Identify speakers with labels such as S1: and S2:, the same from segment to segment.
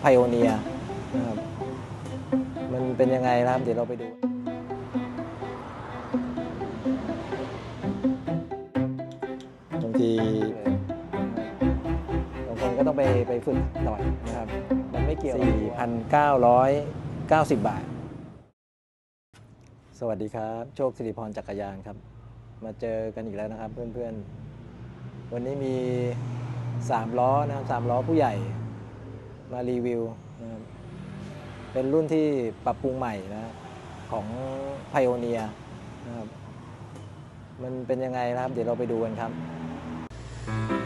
S1: ไพโอเนียนะครับมันเป็นยังไงนะครับ เดี๋ยวเราไปดู บางทีบางคนก็ต้องไปไปฝึกหน่อยนะครับ มันไม่เกี่ยว 4,990 บาท สวัสดีครับ โชคสิริพรจักรยานครับ มาเจอกันอีกแล้วนะครับเพื่อนๆ วันนี้มี 3 ล้อนะครับ3ล้อผู้ใหญ่ มารีวิวนะครับเป็นรุ่นที่ปรับปรุงใหม่นะของพ ioneer นะครับมันเป็นยังไงนะครับ เดี๋ยวเราไปดูกันครับ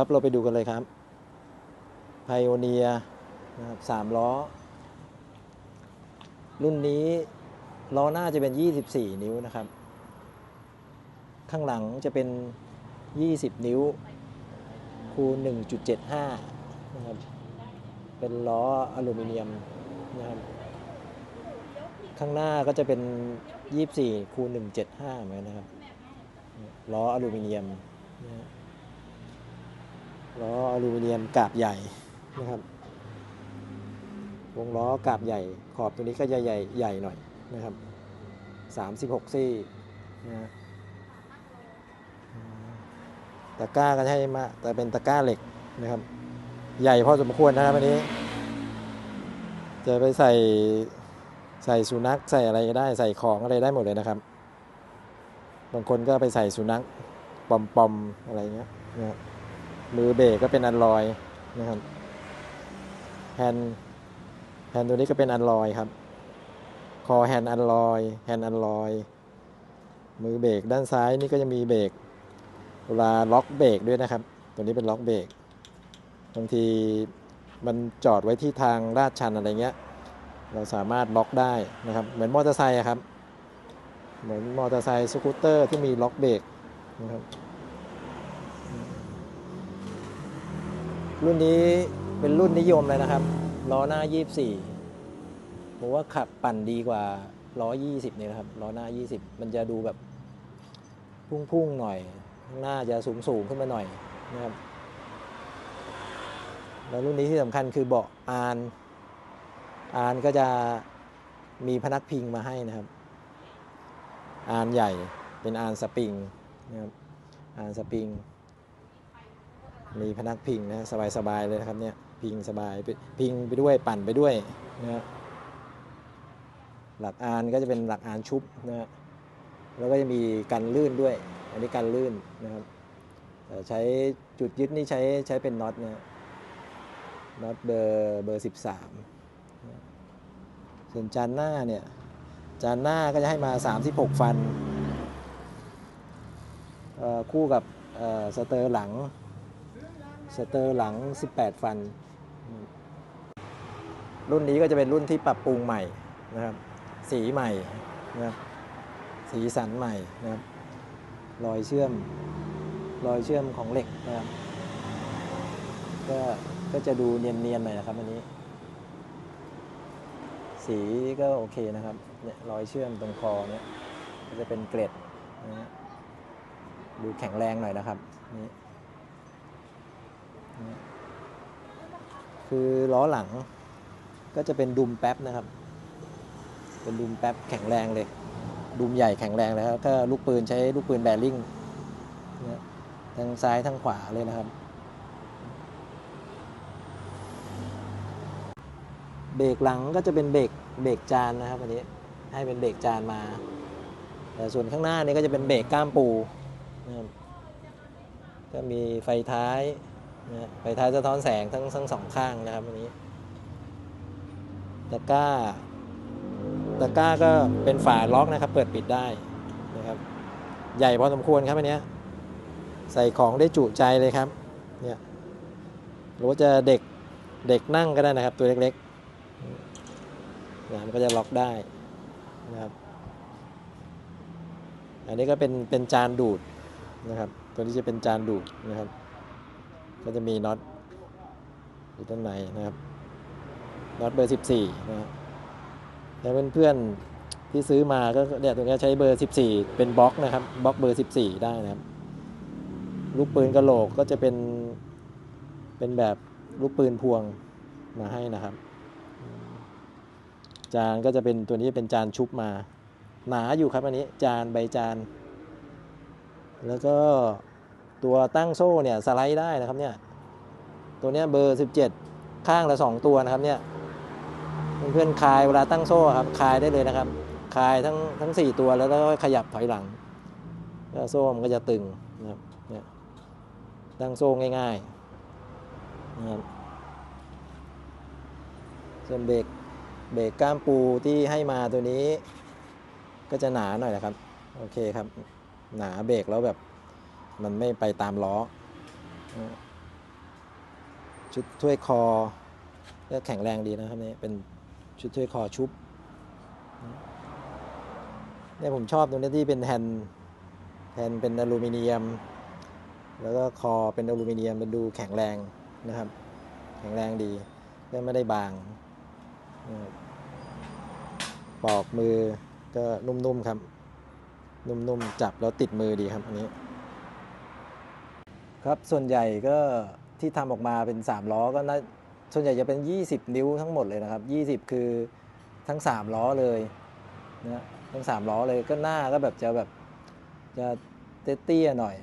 S1: ครับ เราไปดูกันเลยครับไพโอเนียนะครับสามล้อ รุ่นนี้ล้อหน้าจะเป็น 24 นิ้วนะครับ ข้างหลังจะเป็น 20 นิ้ว คูณ 1.75 นะครับ เป็นล้ออลูมิเนียมนะครับข้างหน้าก็จะเป็น 24 คูณ 175 เหมือนกันนะครับ ล้ออลูมิเนียมนะ ล้ออลูมิเนียมกาบใหญ่นะครับ วงล้อกาบใหญ่ ขอบตัวนี้ก็จะใหญ่ใหญ่หน่อยนะครับ 36 ซี่นะฮะตะกร้าก็ใช่มาแต่เป็นตะกร้าเหล็กนะครับ ใหญ่พอสมควรนะครับอันนี้ จะไปใส่ใส่สุนัขใส่อะไรก็ได้ใส่ของอะไรได้หมดเลยนะครับ บางคนก็ไปใส่สุนัขปอมปอมๆอะไรเงี้ยนะครับ มือเบรกก็เป็นอันลอยนะครับแฮนด์แฮนด์ตัวนี้ก็เป็นอันลอยครับ คอแฮนด์อันลอยแฮนด์อันลอย มือเบรกด้านซ้ายนี่ก็จะมีเบรกเวลาล็อกเบรกด้วยนะครับ ตัวนี้เป็นล็อกเบรกบางทีมันจอดไว้ที่ทางลาดชันอะไรเงี้ย เราสามารถล็อกได้นะครับ เหมือนมอเตอร์ไซค์ครับ เหมือนมอเตอร์ไซค์สกูตเตอร์ที่มีล็อกเบรกนะครับ รุ่นนี้เป็นรุ่นนิยมเลยนะครับ ล้อหน้า 24ผมว่าขับปั่นดีกว่าล้อ 20เนี่ยนะครับ ล้อหน้า 20 มันจะดูแบบพุ่งๆหน่อย ข้างหน้าจะสูงๆขึ้นมาหน่อยนะครับ แล้วรุ่นนี้ที่สำคัญคือเบาะอาน อานก็จะมีพนักพิงมาให้นะครับ อานใหญ่เป็นอานสปริงนะครับ อานสปริง มีพนักพิงนะสบายๆเลยนะครับเนี่ยพิงสบายพิงไปด้วยปั่นไปด้วยนะหลักอานก็จะเป็นหลักอานชุบนะฮะแล้วก็จะมีกันลื่นด้วย อันนี้กันลื่นนะครับใช้จุดยึดนี่ใช้ใช้เป็นน็อตนะฮะน็อตเบอร์เบอร์สิบสามส่วนจานหน้าเนี่ยจานหน้าก็จะให้มา 36 ฟัน คู่กับสเตอร์หลัง สเตอร์หลัง 18 ฟัน รุ่นนี้ก็จะเป็นรุ่นที่ปรับปรุงใหม่นะครับ สีใหม่นะครับสีสันใหม่นะครับ รอยเชื่อม รอยเชื่อมของเหล็กนะครับ ก็ก็จะดูเนียนๆหน่อยนะครับอันนี้ สีก็โอเคนะครับ เนี่ยรอยเชื่อมตรงคอเนี่ยก็จะเป็นเกล็ดนะฮะดูแข็งแรงหน่อยนะครับนี่ คือล้อหลังก็จะเป็นดุมแป๊บนะครับ เป็นดุมแป๊บแข็งแรงเลย ดุมใหญ่แข็งแรงเลยครับก็ลูกปืนใช้ลูกปืนแบริ่งนะทั้งซ้ายทั้งขวาเลยนะครับ เบรกหลังก็จะเป็นเบรกเบรกจานนะครับอันนี้ให้เป็นเบรกจานมา แต่ส่วนข้างหน้านี่ก็จะเป็นเบรกก้ามปูนะครับก็มีไฟท้าย นะไฟท้ายสะท้อนแสงทั้งทั้งสองข้างนะครับอันนี้ตะกร้าตะกร้าก็เป็นฝาล็อกนะครับ เปิดปิดได้นะครับ ใหญ่พอสมควรครับอันนี้ใส่ของได้จุใจเลยครับเนี่ยหรือว่าจะเด็กเด็กนั่งก็ได้นะครับ ตัวเล็กๆนะมันก็จะล็อกได้นะครับ อันนี้ก็เป็นเป็นจานดูดนะครับ ตัวนี้จะเป็นจานดูดนะครับ ก็จะมีน็อตอยู่ด้านในนะครับน็อตเบอร์ 14 นะครับแล้วเพื่อนๆที่ซื้อมาก็เนี่ยตัวนี้ใช้เบอร์ 14 เป็นบล็อกนะครับบล็อกเบอร์ 14 ได้นะครับ ลูกปืนกระโหลกก็จะเป็นเป็นแบบลูกปืนพวงมาให้นะครับ จานก็จะเป็นตัวนี้เป็นจานชุบมา หนาอยู่ครับอันนี้จานใบจาน แล้วก็ ตัวตั้งโซ่เนี่ยสไลด์ได้นะครับเนี่ยตัวเนี้ยเบอร์ 17 ข้างละ 2 ตัวนะครับเนี่ยเพื่อนๆคลายเวลาตั้งโซ่ครับคลายได้เลยนะครับคลายทั้งทั้ง 4 ตัวแล้วก็ขยับถอยหลังลโซ่มันก็จะตึงนะครับเนี่ยตั้งโซ่ง่ายๆนะครับส่วนเบรกเบรกก้ามปูที่ให้มาตัวนี้ ก็จะหนาหน่อยนะครับ โอเคครับ หนาเบรกแล้วแบบ มันไม่ไปตามล้อชุดถ้วยคอก็แข็งแรงดีนะครับนี่เป็นชุดถ้วยคอชุบเนี่ยผมชอบตรงนี้ที่เป็นแฮนด์แฮนด์เป็นอลูมิเนียม แล้วก็คอเป็นอลูมิเนียมเป็นดูแข็งแรงนะครับ แข็งแรงดีก็ไม่ได้บางปอกมือก็นุ่มๆครับ นุ่มๆจับแล้วติดมือดีครับอันนี้ ครับส่วนใหญ่ก็ที่ทำออกมาเป็น 3 ล้อก็น่าส่วนใหญ่จะเป็น 20 นิ้วทั้งหมดเลยนะครับ 20 คือทั้ง 3 ล้อเลยนะทั้ง 3 ล้อเลยก็หน้าก็แบบจะแบบจะเตี้ยๆหน่อย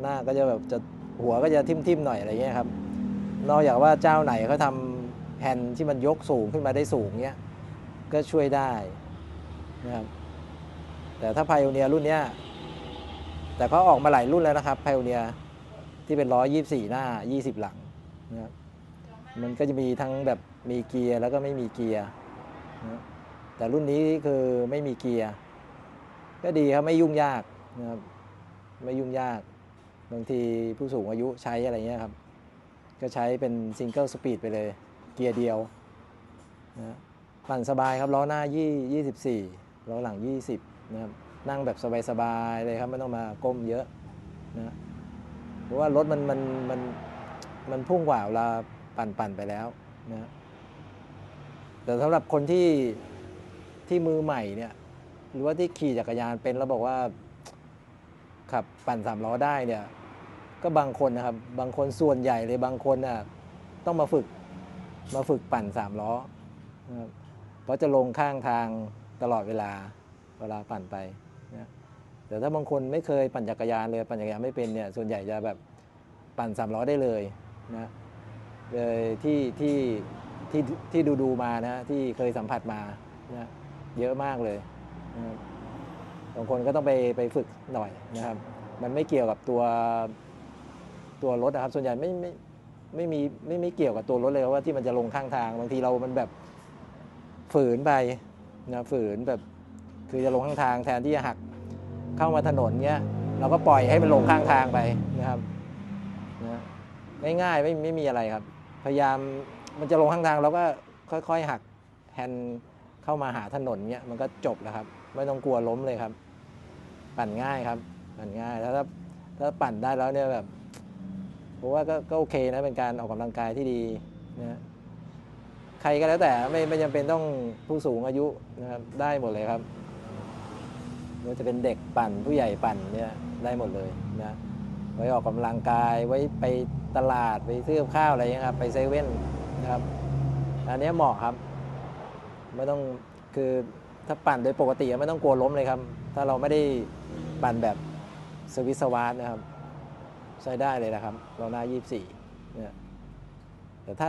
S1: หน้าก็จะแบบจะหัวก็จะทิ่มๆหน่อยอะไรเงี้ยครับนอกจากว่าเจ้าไหนเขาทำแผ่นที่มันยกสูงขึ้นมาได้สูงเนี้ยก็ช่วยได้นะครับแต่ถ้าไพโอเนียรุ่นเนี้ยแต่เขาออกมาหลายรุ่นแล้วนะครับไพโอเนีย ที่เป็นร้อยยี่สี่หน้า 20 หลังนะครับมันก็จะมีทั้งแบบมีเกียร์แล้วก็ไม่มีเกียร์นะแต่รุ่นนี้คือไม่มีเกียร์ก็ดีครับไม่ยุ่งยากนะครับไม่ยุ่งยากบางทีผู้สูงอายุใช้อะไรเงี้ยครับ ก็ใช้เป็นซิงเกิลสปีดไปเลย เกียร์เดียวนะปั่นสบายครับล้อหน้ายี่24ล้อหลัง 20นะครับนั่งแบบสบายๆเลยครับไม่ต้องมาก้มเยอะนะ เพราะว่ารถมันมันมันมันพุ่งกว่าเวลาปั่นปั่นไปแล้วนะแต่สำหรับคนที่ที่มือใหม่เนี่ย หรือว่าที่ขี่จักรยานเป็นแล้วบอกว่าขับปั่นสามล้อได้เนี่ย ก็บางคนนะครับ บางคนส่วนใหญ่เลยบางคนน่ะต้องมาฝึกมาฝึกปั่นสามล้อนะครับเพราะจะลงข้างทางตลอดเวลาเวลาปั่นไปนะ แต่ถ้าบางคนไม่เคยปั่นจักรยานเลยปั่นจักรยานไม่เป็นเนี่ยส่วนใหญ่จะแบบปั่นสามล้อได้เลยนะเลยที่ที่ที่ที่ดูดูมานะที่เคยสัมผัสมานะเยอะมากเลยนะบางคนก็ต้องไปไปฝึกหน่อยนะครับ มันไม่เกี่ยวกับตัวตัวรถนะครับ ส่วนใหญ่ไม่ไม่ไม่มีไม่ไม่เกี่ยวกับตัวรถเลยว่าที่มันจะลงข้างทาง บางทีเรามันแบบฝืนไปนะฝืนแบบคือจะลงข้างทางแทนที่จะหัก เข้ามาถนนเงี้ยเราก็ปล่อยให้มันลงข้างทางไปนะครับนะง่ายๆไม่ไม่มีอะไรครับ พยายามมันจะลงข้างทางเราก็ค่อยๆหักแฮนด์เข้ามาหาถนนเงี้ยมันก็จบแล้วครับ ไม่ต้องกลัวล้มเลยครับ ปั่นง่ายครับ ปั่นง่ายแล้วถ้าถ้าปั่นได้แล้วเนี่ยแบบผมว่าก็ก็โอเคนะเป็นการออกกำลังกายที่ดีนะใครก็แล้วแต่ไม่ไม่จำเป็นต้องผู้สูงอายุนะครับได้หมดเลยครับ ไม่ว่าจะเป็นเด็กปั่นผู้ใหญ่ปั่นเนี่ยได้หมดเลยนะไว้ออกกำลังกายไว้ไปตลาดไปซื้อข้าวอะไรอย่างเงี้ยครับไปเซเว่นนะครับอันนี้เหมาะครับ ไม่ต้องคือถ้าปั่นโดยปกติไม่ต้องกลัวล้มเลยครับ ถ้าเราไม่ได้ปั่นแบบสวิสสวาร์นะครับใช้ได้เลยนะครับ เราหน้า 24เนี่ยแต่ถ้า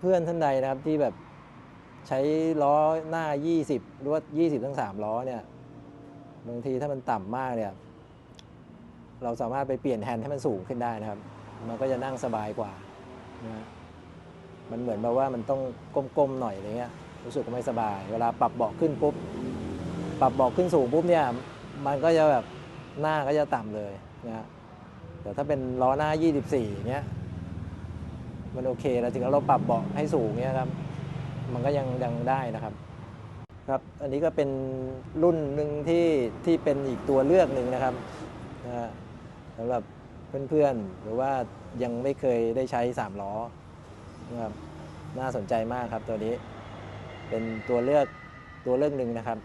S1: เพื่อนๆท่านใดนะครับที่แบบใช้ล้อหน้า 20 หรือว่า 20 ทั้ง 3 ล้อเนี่ย บางทีถ้ามันต่ำมากเนี่ย เราสามารถไปเปลี่ยนแฮนด์ให้มันสูงขึ้นได้นะครับ มันก็จะนั่งสบายกว่านะมันเหมือนแบบว่ามันต้องก้มๆหน่อยอะไรเงี้ยรู้สึกไม่สบาย เวลาปรับเบาะขึ้นปุ๊บปรับเบาะขึ้นสูงปุ๊บเนี่ยมันก็จะแบบหน้าก็จะต่ำเลยนะฮะแต่ถ้าเป็นล้อหน้า 24เนี้ยมันโอเคแล้วถึงเราปรับเบาะให้สูงเนี้ยครับ มันก็ยังยังได้นะครับ ครับอันนี้ก็เป็นรุ่นหนึ่งที่ที่เป็นอีกตัวเลือกหนึ่งนะครับนะสำหรับเพื่อนๆ หรือว่ายังไม่เคยได้ใช้ 3 ล้อนะครับน่าสนใจมากครับตัวนี้ เป็นตัวเลือกตัวเลือกหนึ่งนะครับ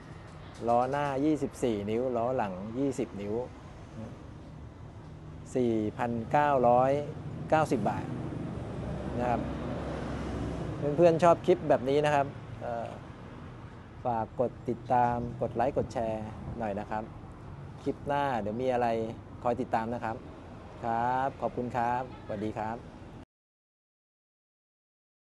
S1: ล้อหน้า 24 นิ้ว ล้อหลัง 20 นิ้ว 4,990 บาทนะครับเพื่อนๆชอบคลิปแบบนี้นะครับ ฝากกดติดตามกดไลค์กดแชร์หน่อยนะครับ คลิปหน้าเดี๋ยวมีอะไรคอยติดตามนะครับ ครับ ขอบคุณครับสวัสดีครับ